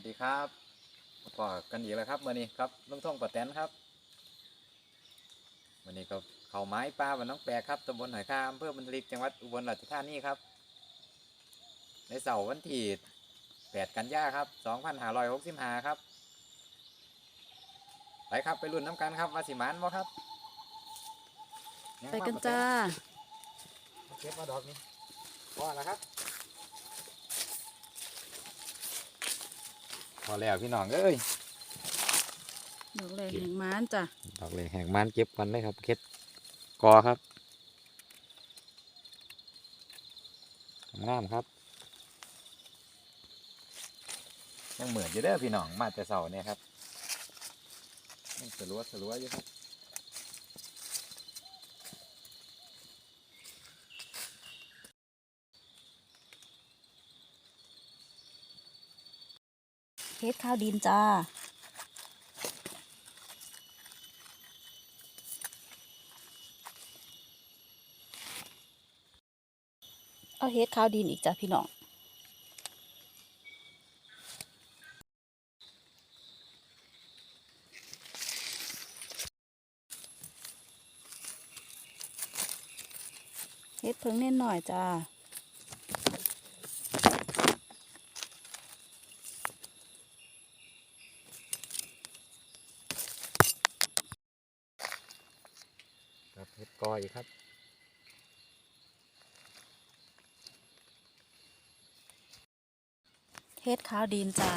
วัสดีครับพอกันอีกแล้วครับมื่อนี้ครับลุงท่องปะแตนครับวันนี้ก็เขาไม้ปลาบ้านน้องแปรครับตำบลหอยคาอำเภอบันทลิกจังหวัดอุบลราชธานีครับ ในเสาร์วันที่8กันยาครับ2565ครับไปครับไปรุ่นน้ำกันครับว่าสิหมานบ่ครับยังไปมากันปะแตจ้ามาเก็บมาดอกนี้พอแล้วครับ อแล้วพี่น้องเอ้ยดอกแรกแห่งม้านจ้ะดอกเลยแหกมันเก็บกันเลยครับเก็ดกอครับงามครับยังเหมือนอยู่เด้อพี่น้องมาแต่เสาเนี่ยครับยังสลัวสลัวอยู่ครับ เฮ็ดข้าวดินจ้า เอาเฮ็ดข้าวดินอีกจ้ะพี่น้อง เฮ็ดเพิ่งเน่นหน่อยจ้า ครับเห็ด กออีกครับ เฮ็ดข้าวดินจ้า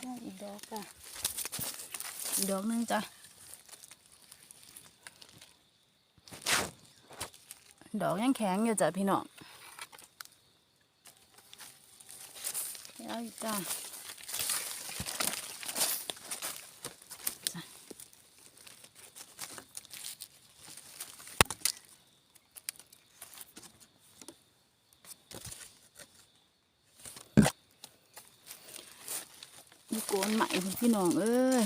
ได้อีกดอกจ้ะอีกดอกนึงจ้ะดอกยังแข็งอยู่จ้ะพี่น้องเอาอีกจ้ะจ้ะมีโกนใหม่พุ่ น้องเอ้ย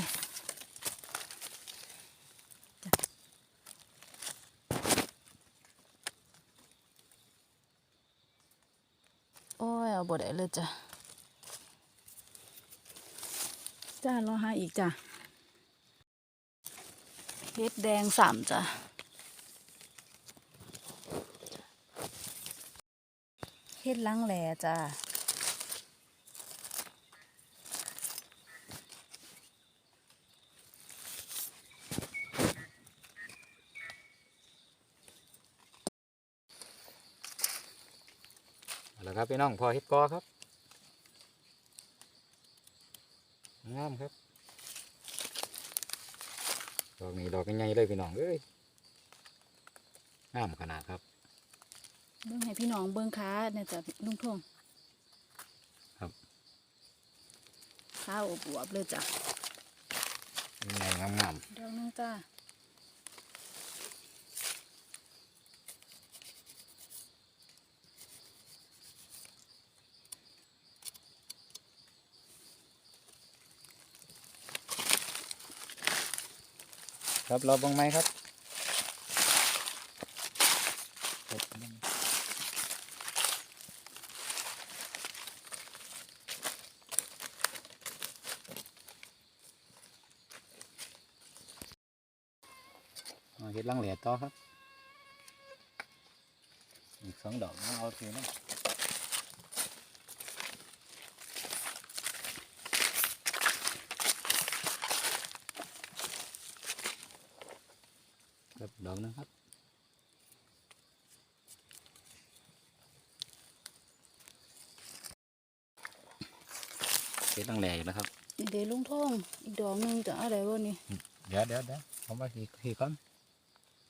โอ้ยเอาบดได้เลยจ้ะจ้ารอหาอีกจ้ะเฮ็ดแดงสามจ้ะเฮ็ดลังแหล่จ้ะ เอาละครับพี่น้องพอเห็ดกอครับงามครับ ดอกนี้ดอกใหญ่ๆเลยพี่น้องเอ้ยงามขนาดครับ เบิ่งให้พี่น้องเบิ่งค้าเนี่ยจ้ะลุงทงครับข้าวอบอวบๆเลยจ้ะใหญ่งามดอกหนึงจ้ะ ครับราบังไหมครับเอาเห็ดลังเหลียต่อครับ อีกสองดอกเอาทีนะครับด อกหนึงครับเห็ดลังแหล่อยู่นะครับนี่เดี๋ยวลุงทงอีกดอกหนึงจะเอาอะไรวะนี่ เดี๋ยวเดี๋ยวเดี๋ยวผมมาขี่ขี่ก่อน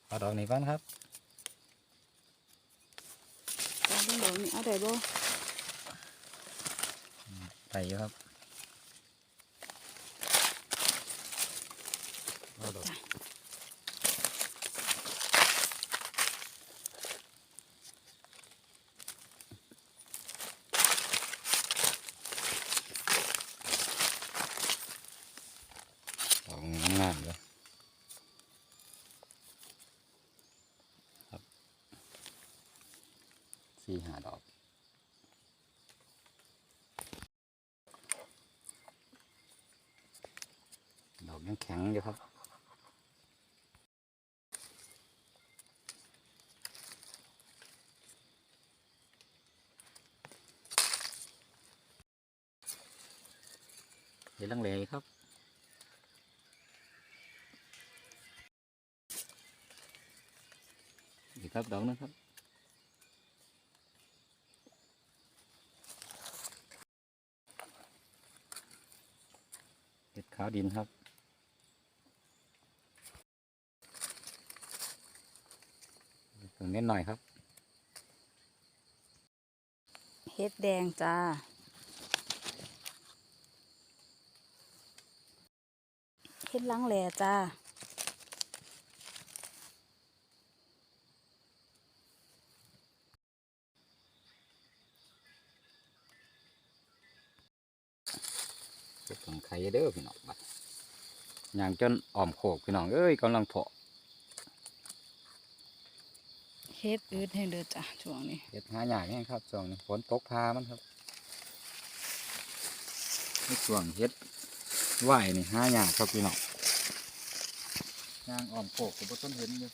เอาดอกนี้ก่อนครับดอกหนึงดอกนี้เอาอะไรบ่ไปอยู่ครับเอาดอกดอกงามๆเลยครับ สี่หาดอก ดอกยังแข็งอยู่ครับ เห็นลังเลครับนี่ครับดอกนะครับเห็ดขาวดินครับตรงนี้หน่อยครับเฮ็ดแดงจ้า เฮ็ดล้างแหล่จ้าเก็บของไข่เด้อพี่น้องบัดย่างจนอ่อมโขกพี่น้องเอ้ยกำลังเพาะเฮ็ดอืดให้เด้อจ้ะช่วงนี้เห็ดหาหยากแห้งครับช่วงนี้ฝนตกพามันครับในช่วงเห็ด ไหวนี่ห้าหยากครับพี่น้องย่างอ่อมโขกก็บ่ต้นเห็นเลย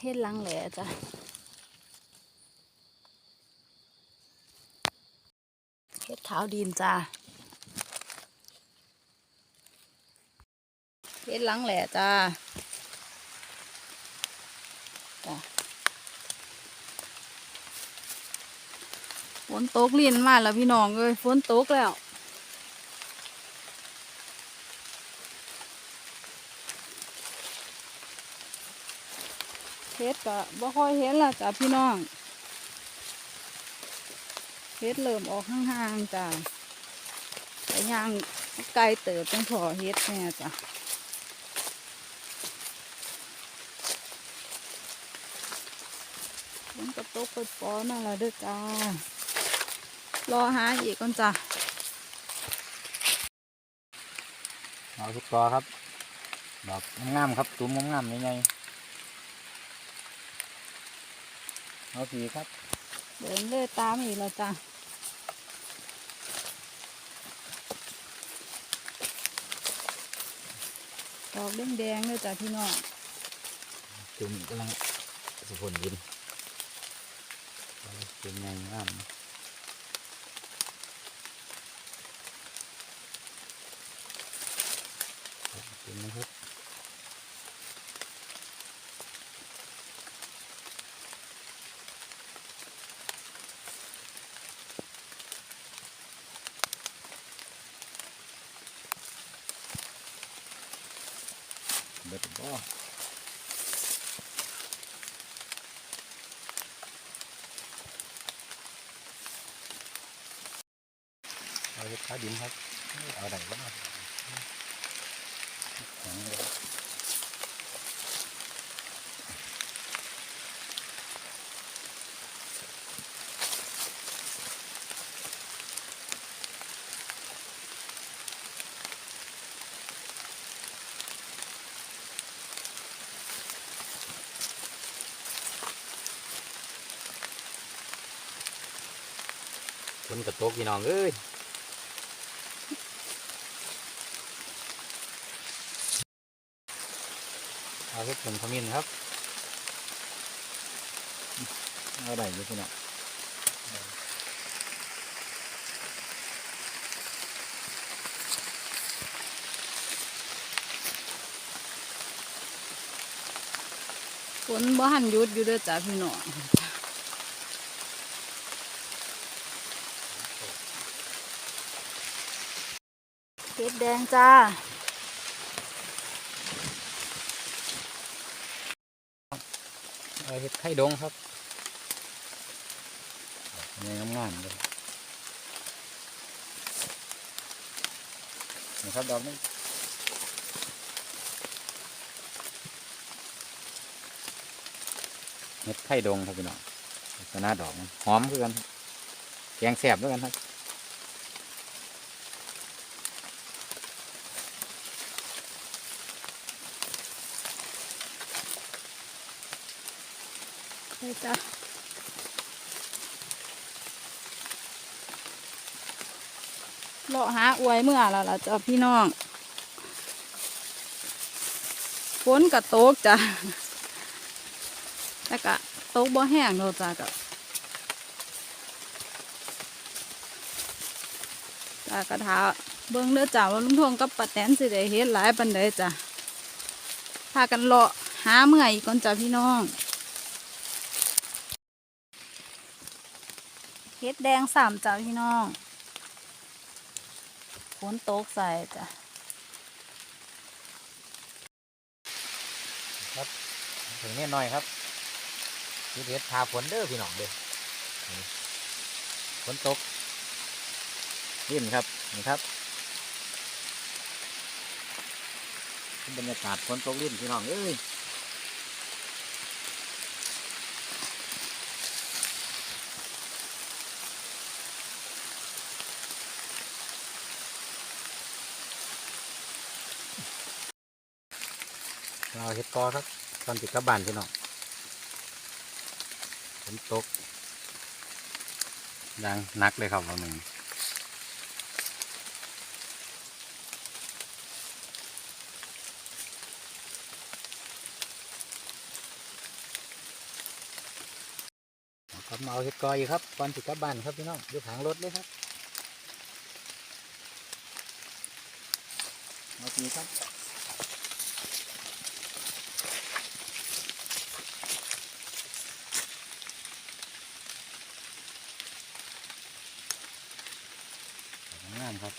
เฮ็ดล้างแหล่จ้ะเฮ็ดขาวดินจ้าเฮ็ดล้างแหล่จ้า จ้ะฝ นตกลินมาแล้วพี่น้องเอ้ยฝนตกแล้วเฮ็ดก็บ่ค่อยเห็นละจ้ะพี่น้องเฮ็ดเริ่มออกห่างๆจ้ะแต่ย่างไกลเติบจังพอเฮ็ดแน่จ้ะมันกระตกไปปอนั่นละเด้อจ้า รอหาอีกก่อนจ้ะเอาทุกตัวครับ ดอกงามๆครับตุ้มงามๆใหญ่ๆเอาสีครับเดินเลยตามอีกแล้วจ้ะดอกแดงๆเลยจ้ะพี่น้องตุ้มกำลังสุพลดินเป็นไงงาม เป็นนะครับเบิดบ่เอ ครับเอาไหนบ้างแข็งเลยคนกระตกพี่น้องเอ้ย เอาเห็ดผงขมิ้นครับเอาได้อยู่พี่น้องฝนบ่หันยุดอยู่ด้อจ้ะพี่น้องเฮ็ดแดงจ้า เห็ดไข่ดงครับนี่งามๆเลยนี่ครับดอกนี้เห็ดไข่ดงครับพี่น้องลักษณะดอกหอมคือกันแกงแสบด้วยกันครับ จ้ะเลาะหาอวยเมื่อแล้วล่ะจ้ะพี่น้องฝนกระตกจ้ะแต่กะตกบ่แห้งโดจ้ะกะจ้ะกระถาเบิ่งเด้อจ้ะว่าลุงทงกับป้าแตนสิได้เฮ็ดหลายปานใดจ้ะพากันเลาะหาเมื่อยกก่อนจ้ะพี่น้อง เฮ็ดแดงสามจ้าพี่น้องฝนตกใส่จ้ะถึงนิดหน่อยครับพี่เด็ดพาฝนเด้อพี่น้องเด้อฝนตกดินครับนี่ครับบรรยากาศฝนตกดินพี่น้องเอ้ย เราเฮ็ดกอครับตอนติดกลับบานพี่น้องฝนตกดังนักเลยครับวันหนึ่งครับมาเอาเห็ดกออีกครับตอนติดกลับบ้านครับพี่น้องอยู่ทางรถเลยครับเอาทีครับ งามครับ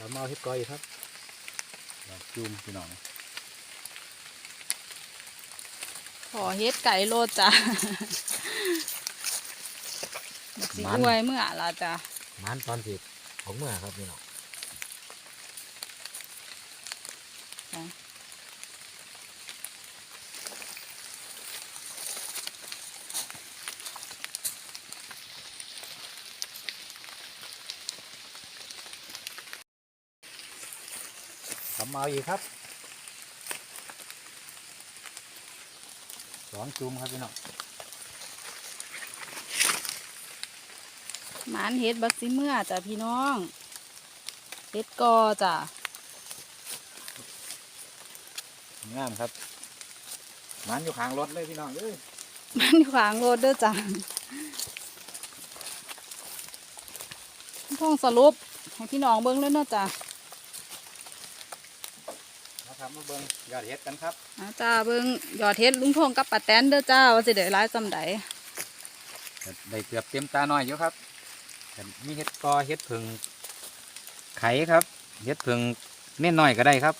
เรามาเอาเห็ดกอยอีกครับดอกจูมพี่น้องขอเฮ็ดไก่โลดจ้ะสิอวยเมื่อละจ้ะมันตอนสิของเมื่อครับพี่น้อง ทำเอาอีกครับสองจูมครับพี่น้องหมานเฮ็ดบักสิเมื่อจ้ะพี่น้องเฮ็ดกอจ้ะงามครับมันอยู่ข้างรถเลยพี่น้องเอ้ยมันอยู่ขวางโลดเด้อจ้ะท่องสรุปให้พี่น้องเบิ่งเลยเนาะจ้ะ มาทำมาเบิ่งยอดเห็ดกันครับอาจ้าเบิ่งยอดเฮ็ดลุงทงกับป้าแตนเด้อจ้าว่าสิได้หลายซำใดก็ได้เกือบเต็มตาหน่อยอยู่ครับแต่มีเห็ดกอเห็ดผึ่งไข่ครับเห็ดผึ่งเน่นหน่อยก็ได้ครับ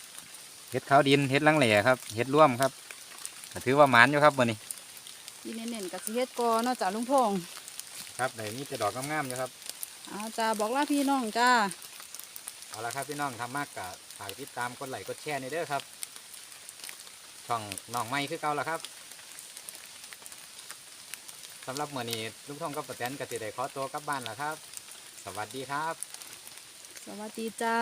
เห็ดขาวดินเห็ดลังแหล่ครับเห็ดร่วมครับก็ถือว่าหมานอยู่ครับวันนี้อีเน้นๆก็สิเฮ็ดกอเนาะจ้าลุงทงครับได้มีแต่ดอกงามๆอยู่ครับอาจ้าบอกลาพี่น้องจ้าเอาละครับพี่น้องทำมากกะ ฝากติดตามกดไลค์กดแชร์ในเด้อครับ ช่องน้องไม้คือเก่าละครับสำหรับเมื่อนี้ลุงทองกับป้าแตนกติได้ขอตัวกลับบ้านแล้วครับ สวัสดีครับ สวัสดีจ้า